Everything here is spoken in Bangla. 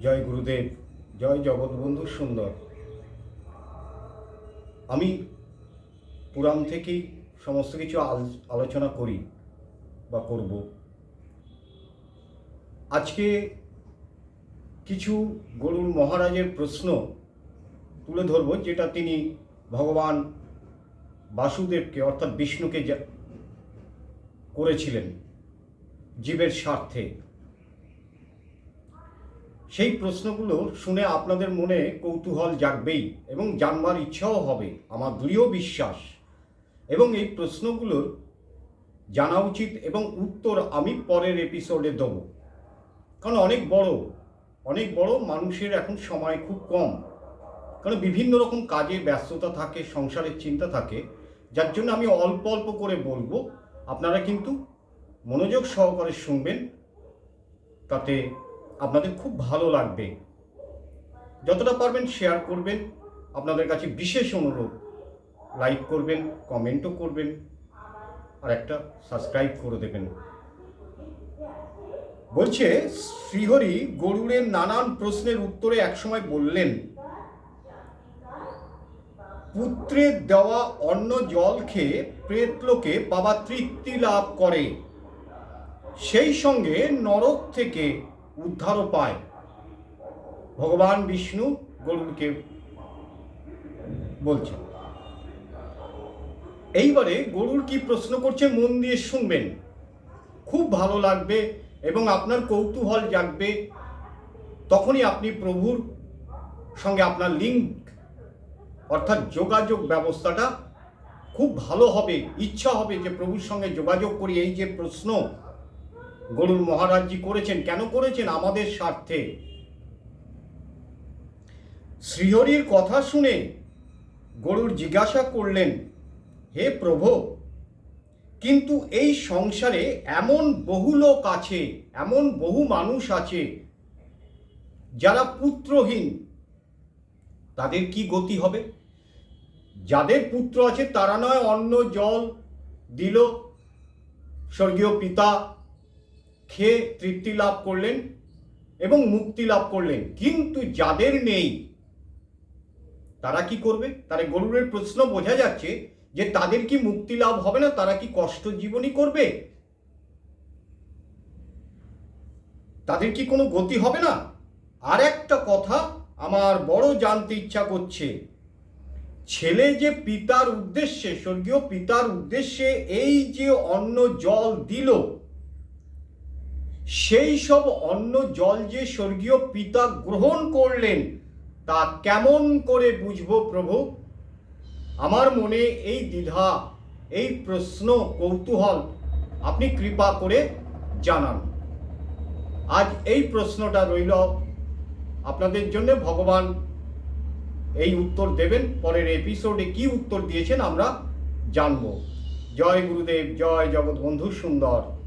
জয় গুরুদেব, জয় জগৎবন্ধু সুন্দর। আমি পুরাণ থেকেই সমস্ত কিছু আল- আলোচনা করি বা করব। আজকে কিছু গরুর মহারাজের প্রশ্ন তুলে ধরব, যেটা তিনি ভগবান বাসুদেবকে, অর্থাৎ বিষ্ণুকে করেছিলেন জীবের স্বার্থে। সেই প্রশ্নগুলো শুনে আপনাদের মনে কৌতূহল জাগবেই এবং জানবার ইচ্ছাও হবে, আমার দৃঢ় বিশ্বাস। এবং এই প্রশ্নগুলোর জানা উচিত এবং উত্তর আমি পরের এপিসোডে দেব। কারণ অনেক বড় অনেক বড় মানুষের এখন সময় খুব কম। কারণ বিভিন্ন রকম কাজে ব্যস্ততা থাকে, সংসারের চিন্তা থাকে, যার জন্য আমি অল্প অল্প করে বলব। আপনারা কিন্তু মনোযোগ সহকারে শুনবেন। তাতে আপনাদের খুব ভালো লাগবে। যতটা পারবেন শেয়ার করবেন। আপনাদের কাছে বিশেষ অনুরোধ লাইক করবেন কমেন্টও করবেন, আর একটা সাবস্ক্রাইব করে দেবেন। বলছে, শ্রীহরি গরুড়ের নানান প্রশ্নের উত্তরে একসময় বললেন পুত্রের দেওয়া অন্ন জল খেয়ে প্রেতলোকে বাবা তৃপ্তি লাভ করে। সেই সঙ্গে নরক থেকে উদ্ধারও পায়। ভগবান বিষ্ণু গরুড়কে বলছে এইবারে গরুর কি প্রশ্ন করছে মন দিয়ে শুনবেন। খুব ভালো লাগবে এবং আপনার কৌতূহল জাগবে। তখনই আপনি প্রভুর সঙ্গে আপনার লিঙ্ক অর্থাৎ যোগাযোগ ব্যবস্থাটা খুব ভালো হবে। ইচ্ছা হবে যে প্রভুর সঙ্গে যোগাযোগ করি এই যে প্রশ্ন গরুর মহারাজজি করেছেন, কেন করেছেন? আমাদের স্বার্থে। শ্রীহরির কথা শুনে গরুর জিজ্ঞাসা করলেন, হে প্রভু, কিন্তু এই সংসারে এমন বহু লোক আছে, এমন বহু মানুষ আছে যারা পুত্রহীন। তাদের কি গতি হবে? যাদের পুত্র আছে তারা নয়, অন্ন, জল দিল, স্বর্গীয় পিতা খেয়ে তৃপ্তি লাভ করলেন এবং মুক্তি লাভ করলেন। কিন্তু যাদের নেই, তারা কি করবে? তার গরুরের প্রশ্ন বোঝা যাচ্ছে যে তাদের কি মুক্তি লাভ হবে না? তারা কি কষ্ট জীবনই করবে? তাদের কি কোনো গতি হবে না? আর একটা কথা আমার বড় জানতে ইচ্ছা করছে। ছেলে যে পিতার উদ্দেশ্যে, স্বর্গীয় পিতার উদ্দেশ্যে এই যে অন্ন জল দিল সেই সব অন্ন জল যে স্বর্গীয় পিতা গ্রহণ করলেন, তা কেমন করে বুঝব প্রভু? আমার মনে এই দ্বিধা, এই প্রশ্ন কৌতূহল, আপনি কৃপা করে জানান। আজ এই প্রশ্নটা রইল, আপনাদের জন্য ভগবান এই উত্তর দেবেন। পরের এপিসোডে কি উত্তর দিয়েছেন আমরা জানব। জয় গুরুদেব, জয় জগৎবন্ধু সুন্দর।